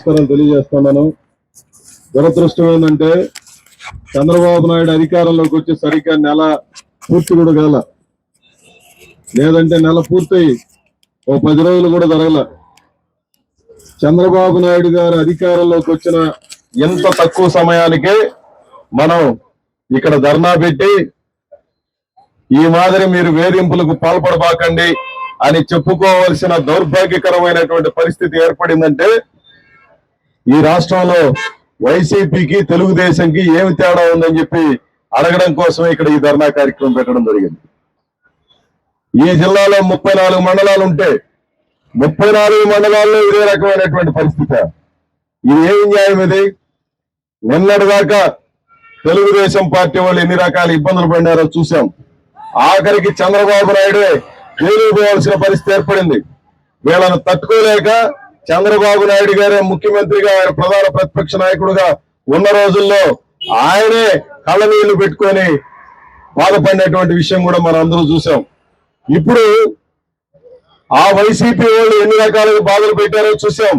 నమస్కారాలు తెలియజేస్తున్నాను. దురదృష్టం ఏంటంటే చంద్రబాబు నాయుడు అధికారంలోకి వచ్చి సరిగ్గా నెల పూర్తి కూడా కాల. లేదంటే నెల పూర్తయి ఓ పది రోజులు కూడా జరగల. చంద్రబాబు నాయుడు గారు అధికారంలోకి వచ్చిన ఎంత తక్కువ సమయానికే మనం ఇక్కడ ధర్నా పెట్టి ఈ మాదిరి మీరు వేధింపులకు పాల్పడబాకండి అని చెప్పుకోవాల్సిన దౌర్భాగ్యకరమైనటువంటి పరిస్థితి ఏర్పడిందంటే ఈ రాష్ట్రంలో వైసీపీకి తెలుగుదేశంకి ఏమి తేడా ఉందని చెప్పి అడగడం కోసమే ఇక్కడ ఈ ధర్నా కార్యక్రమం పెట్టడం జరిగింది. ఈ జిల్లాలో ముప్పై నాలుగు మండలాలు ఉంటే ముప్పై నాలుగు మండలాల్లో ఇదే రకమైనటువంటి పరిస్థితి. ఇది ఏమి న్యాయం ఇది? నిన్నటిదాకా తెలుగుదేశం పార్టీ వాళ్ళు ఎన్ని రకాల ఇబ్బందులు పడినారో చూసాం ఆఖరికి చంద్రబాబు నాయుడే జైలు పోవాల్సిన పరిస్థితి ఏర్పడింది. వీళ్ళను తట్టుకోలేక చంద్రబాబు నాయుడు గారే ముఖ్యమంత్రిగా ఆయన ప్రధాన ప్రతిపక్ష నాయకుడుగా ఉన్న రోజుల్లో ఆయనే కళ్ళ నీళ్ళు పెట్టుకొని బాధపడినటువంటి విషయం కూడా మనం అందరూ చూసాం ఇప్పుడు ఆ వైసీపీ వాళ్ళు ఎన్ని రకాలుగా బాధలు పెట్టారో చూసాం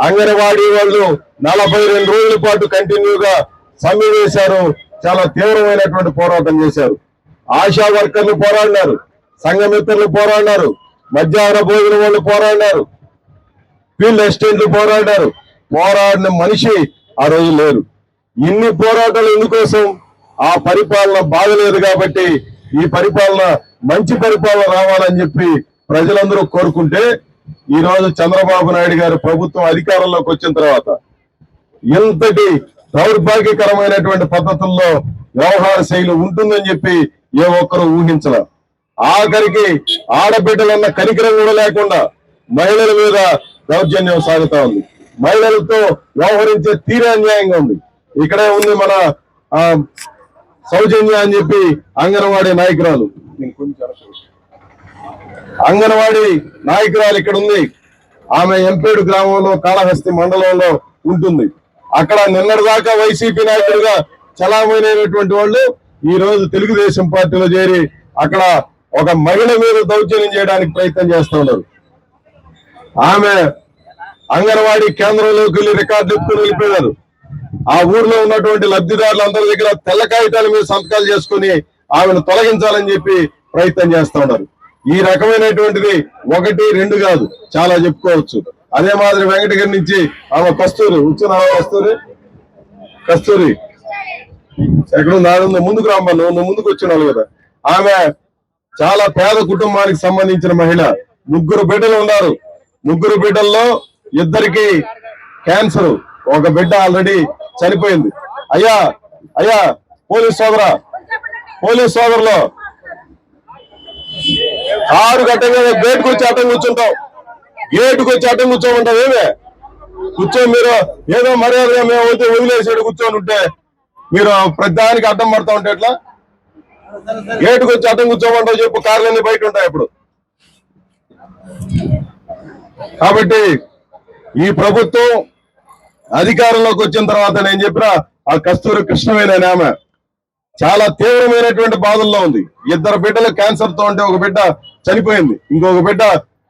అంగన్వాడీ వాళ్ళు నలభై రెండు రోజుల పాటు కంటిన్యూగా సమ్మె చేశారు చాలా తీవ్రమైనటువంటి పోరాటం చేశారు. ఆశా వర్కర్లు పోరాడినారు. సంఘమిత్రులు పోరాడినారు. మధ్యాహ్న భోజనం వాళ్ళు పోరాడినారు. ఫీల్డ్ అసిస్టెంట్లు పోరాడారు. పోరాడిన మనిషి ఆ రోజు లేరు. ఇన్ని పోరాటాలు ఎందుకోసం? ఆ పరిపాలన బాగలేదు కాబట్టి ఈ పరిపాలన మంచి పరిపాలన రావాలని చెప్పి ప్రజలందరూ కోరుకుంటే ఈ రోజు చంద్రబాబు నాయుడు గారు ప్రభుత్వం అధికారంలోకి వచ్చిన తర్వాత ఇంతటి దౌర్భాగ్యకరమైనటువంటి పద్ధతుల్లో వ్యవహార శైలి ఉంటుందని చెప్పి ఏ ఒక్కరూ ఊహించలే. ఆఖరికి ఆడబిడ్డలన్న కనికరం కూడా లేకుండా మహిళల మీద దౌర్జన్యం సాగుతా ఉంది. మహిళలతో వ్యవహరించే తీరే అన్యాయంగా ఉంది. ఇక్కడే ఉంది మన ఆ, సౌజన్య అని చెప్పి అంగన్వాడీ నాయకురాలు. అంగన్వాడీ నాయకురాలు ఇక్కడ ఉంది. ఆమె ఎంపేడు గ్రామంలో కాళహస్తి మండలంలో ఉంటుంది. అక్కడ నిన్నటి దాకా వైసీపీ నాయకుడిగా చలామైనటువంటి వాళ్ళు ఈ రోజు తెలుగుదేశం పార్టీలో చేరి అక్కడ ఒక మహిళ మీద దౌర్జన్యం చేయడానికి ప్రయత్నం చేస్తూ ఉన్నారు. ఆమె అంగన్వాడీ కేంద్రంలోకి వెళ్ళి రికార్డు ఎత్తుకుని వెళ్ళిపోయారు ఆ ఊర్లో ఉన్నటువంటి లబ్ధిదారులు అందరి దగ్గర తెల్ల కాగితాల మీద సంతకాలు చేసుకుని ఆమెను తొలగించాలని చెప్పి ప్రయత్నం చేస్తా ఉన్నారు. ఈ రకమైనటువంటిది ఒకటి రెండు కాదు చాలా చెప్పుకోవచ్చు. అదే మాదిరి వెంకటగిరి నుంచి ఆమె కస్తూరి వచ్చిన కస్తూరి కస్తూరి. ఎక్కడ ఉంది? ముందుకు రామ్మా నువ్వు నువ్వు ముందుకు వచ్చినావు కదా. ఆమె చాలా పేద కుటుంబానికి సంబంధించిన మహిళ. ముగ్గురు బిడ్డలు ఉన్నారు. ముగ్గురు బిడ్డల్లో ఇద్దరికి క్యాన్సర్. ఒక బిడ్డ ఆల్రెడీ చనిపోయింది. అయ్యా అయ్యా పోలీస్ సోదరా పోలీస్ సోదరులో ఆరు గంటల గేటుకు వచ్చి అటం కూర్చుంటాం గేటుకు వచ్చి అటం కూర్చోమంటావు ఏమే? కూర్చొని మీరు. ఏదో మర్యాదగా మేము అయితే వదిలేసాడు కూర్చొని ఉంటే మీరు ప్రతిదానికి అడ్డం పడతా ఉంటే ఎట్లా? గేటుకు వచ్చి అడ్డం కూర్చోమంటావు చెప్పు. కార్లన్నీ బయట ఉంటాయి ఇప్పుడు. కాబట్టి ఈ ప్రభుత్వం అధికారంలోకి వచ్చిన తర్వాత నేను చెప్పిన ఆ కస్తూరి కృష్ణవేణి ఆమె చాలా తీవ్రమైనటువంటి బాధల్లో ఉంది. ఇద్దరు బిడ్డలు క్యాన్సర్తో ఉంటే ఒక బిడ్డ చనిపోయింది. ఇంకొక బిడ్డ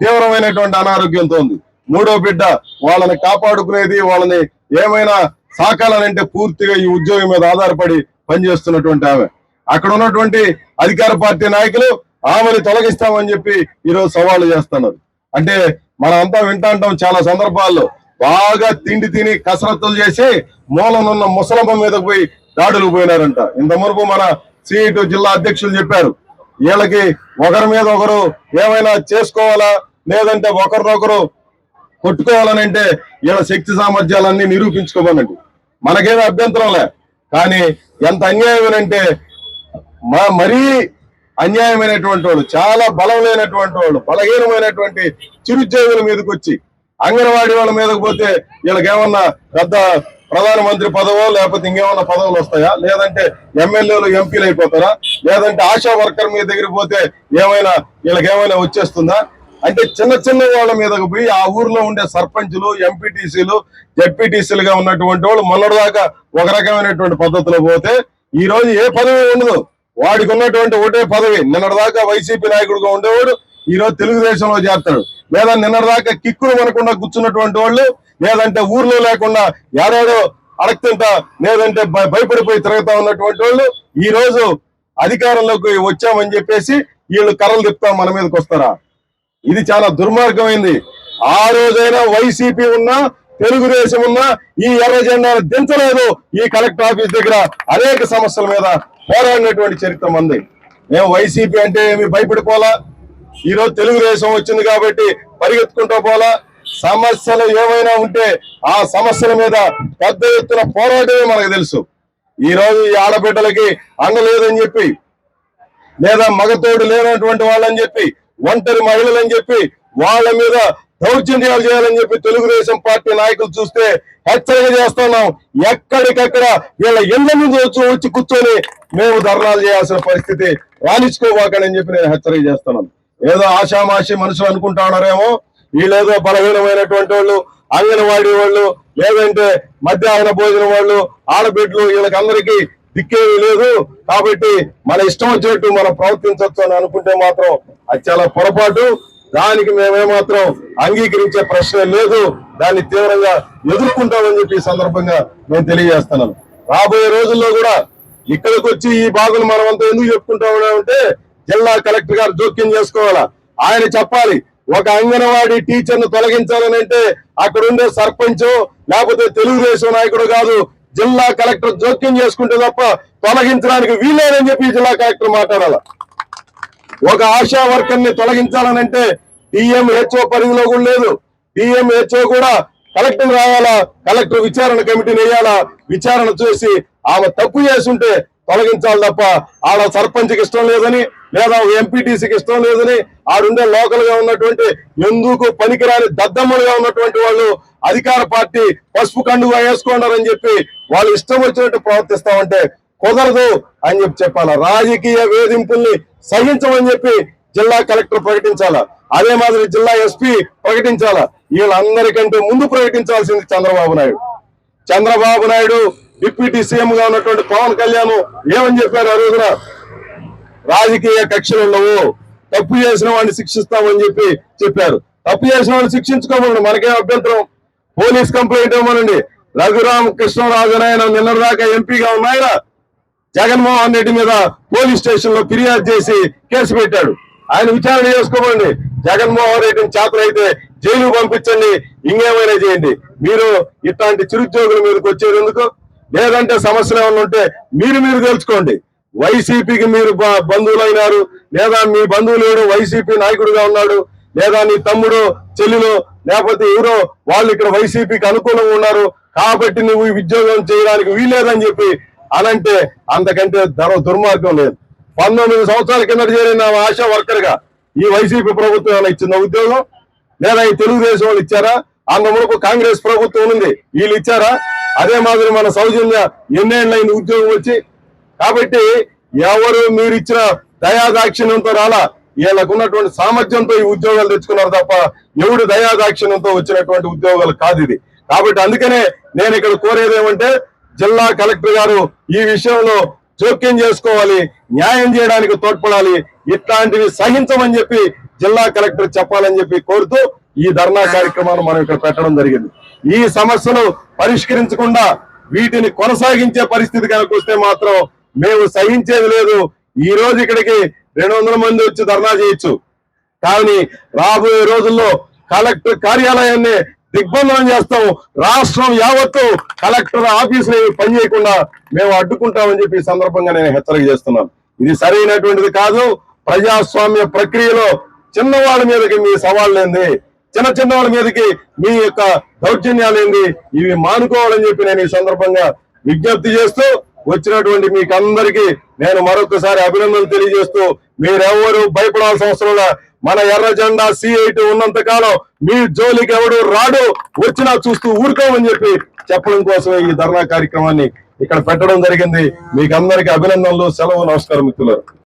తీవ్రమైనటువంటి అనారోగ్యంతో ఉంది. మూడో బిడ్డ వాళ్ళని కాపాడుకునేది వాళ్ళని ఏమైనా సాకాలనంటే పూర్తిగా ఈ ఉద్యోగం మీద ఆధారపడి పనిచేస్తున్నటువంటి ఆమె. అక్కడ ఉన్నటువంటి అధికార పార్టీ నాయకులు ఆమెను తొలగిస్తామని చెప్పి ఈరోజు సవాళ్ళు చేస్తున్నారు. అంటే మనం అంతా వింటా ఉంటాం చాలా సందర్భాల్లో. బాగా తిండి తిని కసరత్తులు చేసి మూలనున్న ముసలమ్మ మీదకు పోయి దాడులు పోయినారంట. ఇంత మునుపు మన సిఐటి జిల్లా అధ్యక్షులు చెప్పారు. వీళ్ళకి ఒకరి మీద ఒకరు ఏమైనా చేసుకోవాలా? లేదంటే ఒకరినొకరు కొట్టుకోవాలని అంటే వీళ్ళ శక్తి సామర్థ్యాలన్నీ నిరూపించుకోమనండి. మనకేమీ అభ్యంతరం లే. కానీ ఎంత అన్యాయం అంటే మరీ అన్యాయమైనటువంటి వాళ్ళు చాలా బలం లేనటువంటి వాళ్ళు బలహీనమైనటువంటి చిరుద్యోగుల మీదకి వచ్చి అంగన్వాడీ వాళ్ళ మీదకి పోతే వీళ్ళకి ఏమన్నా పెద్ద ప్రధానమంత్రి పదవో లేకపోతే ఇంకేమన్నా పదవులు వస్తాయా? లేదంటే ఎమ్మెల్యేలు ఎంపీలు అయిపోతారా? లేదంటే ఆశా వర్కర్ మీద దగ్గరికి పోతే ఏమైనా వీళ్ళకి ఏమైనా వచ్చేస్తుందా? అంటే చిన్న చిన్న వాళ్ళ మీదకి పోయి ఆ ఊర్లో ఉండే సర్పంచ్లు ఎంపీటీసీలు జడ్పీటీసీలుగా ఉన్నటువంటి వాళ్ళు మొన్నటిదాకా ఒక రకమైనటువంటి పద్ధతిలో పోతే ఈ రోజు ఏ పదవి ఉండదు. వాడికి ఉన్నటువంటి ఒకటే పదవి. నిన్నటిదాకా వైసీపీ నాయకుడుగా ఉండేవాడు ఈ రోజు తెలుగుదేశంలో చేస్తాడు. లేదా నిన్నటిదాకా కిక్కులు మనకుండా కూర్చున్నటువంటి వాళ్ళు లేదంటే ఊర్లో లేకుండా ఏడాడో అడగతింటా లేదంటే భయ- భయపడిపోయి తిరుగుతా ఉన్నటువంటి వాళ్ళు ఈ రోజు అధికారంలోకి వచ్చామని చెప్పేసి వీళ్ళు కర్రలు తిప్పుతా మన మీదకి వస్తారా? ఇది చాలా దుర్మార్గమైంది. ఆ రోజైనా వైసీపీ ఉన్నా తెలుగుదేశం ఉన్నా ఈ ఎర్ర జెండాను దించలేదు ఈ కలెక్టర్ ఆఫీస్ దగ్గర అనేక సమస్యల మీద పోరాడినటువంటి చరిత్ర మంది. మేము వైసీపీ అంటే ఏమి భయపడిపోలా ఈ రోజు తెలుగుదేశం వచ్చింది కాబట్టి పరిగెత్తుకుంటూ పోలా సమస్యలు ఏమైనా ఉంటే ఆ సమస్యల మీద పెద్ద ఎత్తున పోరాటమే మనకు తెలుసు. ఈ రోజు ఈ ఆడబిడ్డలకి అండ లేదని చెప్పి లేదా మగతోడు లేనటువంటి వాళ్ళని చెప్పి ఒంటరి మహిళలని చెప్పి వాళ్ళ మీద దౌర్జన్యాలు చేయాలని చెప్పి తెలుగుదేశం పార్టీ నాయకులు చూస్తే హెచ్చరిక చేస్తున్నాం. ఎక్కడికక్కడ వీళ్ళ ఇళ్ళ నుంచి వచ్చి వచ్చి కూర్చొని మేము ధర్నాలు చేయాల్సిన పరిస్థితి రాణించుకోవాకని చెప్పి నేను హెచ్చరిక చేస్తున్నాను. ఏదో ఆషామాషి మనుషులు అనుకుంటా ఉన్నారేమో వీళ్ళేదో బలహీనమైనటువంటి వాళ్ళు అంగన్వాడీ వాళ్ళు లేదంటే మధ్యాహ్న భోజనం వాళ్ళు ఆడబిడ్డలు వీళ్ళకందరికీ దిక్కేమీ లేదు. కాబట్టి మన ఇష్టం వచ్చినట్టు మనం ప్రవర్తించవచ్చు అని అనుకుంటే మాత్రం అది చాలా పొరపాటు. దానికి మేమేమాత్రం అంగీకరించే ప్రశ్న లేదు. దాన్ని తీవ్రంగా ఎదుర్కొంటామని చెప్పి ఈ సందర్భంగా నేను తెలియజేస్తున్నాను రాబోయే రోజుల్లో కూడా ఇక్కడికి వచ్చి ఈ బాధలు మనమంతా ఎందుకు ఎందుకు చెప్పుకుంటామంటే జిల్లా కలెక్టర్ గారు జోక్యం చేసుకోవాలా? ఆయన చెప్పాలి ఒక అంగన్వాడీ టీచర్ను తొలగించాలని అంటే అక్కడ ఉండే సర్పంచ్ లేకపోతే తెలుగుదేశం నాయకుడు కాదు జిల్లా కలెక్టర్ జోక్యం చేసుకుంటే తప్ప తొలగించడానికి వీలేదని చెప్పి జిల్లా కలెక్టర్ మాట్లాడాలి? ఒక ఆశా వర్కర్ని తొలగించాలనంటే డిఎంహెచ్ఓ పరిధిలో కూడా లేదు. డిఎంహెచ్ఓ కూడా కలెక్టర్ రావాలా కలెక్టర్ విచారణ కమిటీని వేయాలా విచారణ చేసి ఆమె తప్పు చేస్తుంటే తొలగించాలి తప్ప ఆడ సర్పంచ్కి ఇష్టం లేదని లేదా ఎంపీటీసీకి ఇష్టం లేదని ఆడుండే లోకల్గా ఉన్నటువంటి ఎందుకు పనికిరాని దద్దమ్మలుగా ఉన్నటువంటి వాళ్ళు అధికార పార్టీ పసుపు కండుగా వేసుకున్నారని చెప్పి వాళ్ళు ఇష్టం వచ్చినట్టు ప్రవర్తిస్తామంటే కుదరదు అని చెప్పి చెప్పాల. రాజకీయ వేధింపుల్ని సహించమని చెప్పి జిల్లా కలెక్టర్ ప్రకటించాలా? అదే మాదిరి జిల్లా ఎస్పీ ప్రకటించాలా? వీళ్ళందరికంటే ముందు ప్రకటించాల్సింది చంద్రబాబు నాయుడు. చంద్రబాబు నాయుడు డిప్యూటీ సీఎం గా ఉన్నటువంటి పవన్ కళ్యాణ్ ఏమని చెప్పారు ఆ రోజున? రాజకీయ కక్షలు ఉండవు. తప్పు చేసిన వాడిని శిక్షిస్తామని చెప్పి చెప్పారు. తప్పు చేసిన వాడిని శిక్షించుకోమని మనకేం అభ్యంతరం? పోలీస్ కంప్లైంట్ ఇవ్వమనండి. రఘురామ కృష్ణరాజు అని నిన్న నిన్నటిదాకా ఎంపీగా ఉన్నాయన జగన్మోహన్ రెడ్డి మీద పోలీస్ స్టేషన్లో ఫిర్యాదు చేసి కేసు పెట్టాడు. ఆయన విచారణ చేసుకోమండి. జగన్మోహన్ రెడ్డిని చేతనైతే జైలు పంపించండి. ఇంకేమైనా చేయండి. మీరు ఇట్లాంటి చిరుద్యోగుల మీదకి వచ్చేది ఎందుకు లేదంటే సమస్యలు ఏమైనా ఉంటే మీరు మీరు తెలుసుకోండి. వైసీపీకి మీరు బ- బంధువులైనారు. లేదా మీ బంధువులు వైసీపీ నాయకుడిగా ఉన్నాడు. లేదా నీ తమ్ముడు చెల్లెలు లేకపోతే ఎవరో వాళ్ళు ఇక్కడ వైసీపీకి అనుకూలంగా ఉన్నారు. కాబట్టి నువ్వు ఈ ఉద్యోగం చేయడానికి వీలేదని చెప్పి అనంటే అంతకంటే ధర దుర్మార్గం లేదు. పంతొమ్మిది సంవత్సరాల కిందట చేరిన ఆశా వర్కర్గా ఈ వైసీపీ ప్రభుత్వం ఏమైనా ఇచ్చిందా ఉద్యోగం? లేదా ఈ తెలుగుదేశం వాళ్ళు ఇచ్చారా? అంత మునుకు కాంగ్రెస్ ప్రభుత్వం ఉంది. వీళ్ళు ఇచ్చారా? అదే మాదిరి మన సౌజన్య ఎన్నేళ్ళైన ఉద్యోగం వచ్చి. కాబట్టి ఎవరు మీరు ఇచ్చిన దయాదాక్షిణ్యంతో రాలా? వీళ్ళకు ఉన్నటువంటి సామర్థ్యంతో ఈ ఉద్యోగాలు తెచ్చుకున్నారు తప్ప ఎవడు దయాదాక్షిణ్యంతో వచ్చినటువంటి ఉద్యోగాలు కాదు ఇది. కాబట్టి అందుకనే నేను ఇక్కడ కోరేది ఏమంటే జిల్లా కలెక్టర్ గారు ఈ విషయంలో జోక్యం చేసుకోవాలి న్యాయం చేయడానికి తోడ్పడాలి ఇట్లాంటివి సహించమని చెప్పి జిల్లా కలెక్టర్ చెప్పాలని చెప్పి కోరుతూ ఈ ధర్నా కార్యక్రమాన్ని మనం ఇక్కడ పెట్టడం జరిగింది. ఈ సమస్యను పరిష్కరించకుండా వీటిని కొనసాగించే పరిస్థితి కనుక వస్తే మాత్రం మేము సహించేది లేదు. ఈ రోజు ఇక్కడికి రెండు వందల మంది వచ్చి ధర్నా చేయొచ్చు. కానీ రాబోయే రోజుల్లో కలెక్టర్ కార్యాలయాన్ని దిగ్బంధనం చేస్తాం రాష్ట్రం యావత్తు కలెక్టర్ ఆఫీసులు పని చేయకుండా మేము అడ్డుకుంటామని చెప్పి ఈ సందర్భంగా నేను హెచ్చరిక చేస్తున్నాను. ఇది సరైనటువంటిది కాదు. ప్రజాస్వామ్య ప్రక్రియలో చిన్నవాళ్ళ మీదకి మీ సవాళ్ళేంది చిన్న చిన్న వాళ్ళ మీదకి మీ యొక్క దౌర్జన్యాలు ఏంది? ఇవి మానుకోవాలని చెప్పి నేను ఈ సందర్భంగా విజ్ఞప్తి చేస్తూ వచ్చినటువంటి మీకందరికీ నేను మరొకసారి అభినందనలు తెలియజేస్తూ మీరెవరు భయపడాల్సిన అవసరం మన ఎర్ర జెండా సిఐటి ఉన్నంత కాలం మీ జోలికి ఎవడు రాడు వచ్చినా చూస్తూ ఊరుకోమని చెప్పి చెప్పడం కోసమే ఈ ధర్నా కార్యక్రమాన్ని ఇక్కడ పెట్టడం జరిగింది. మీకు అందరికి అభినందనలు సెలవు నమస్కారం మిత్రులు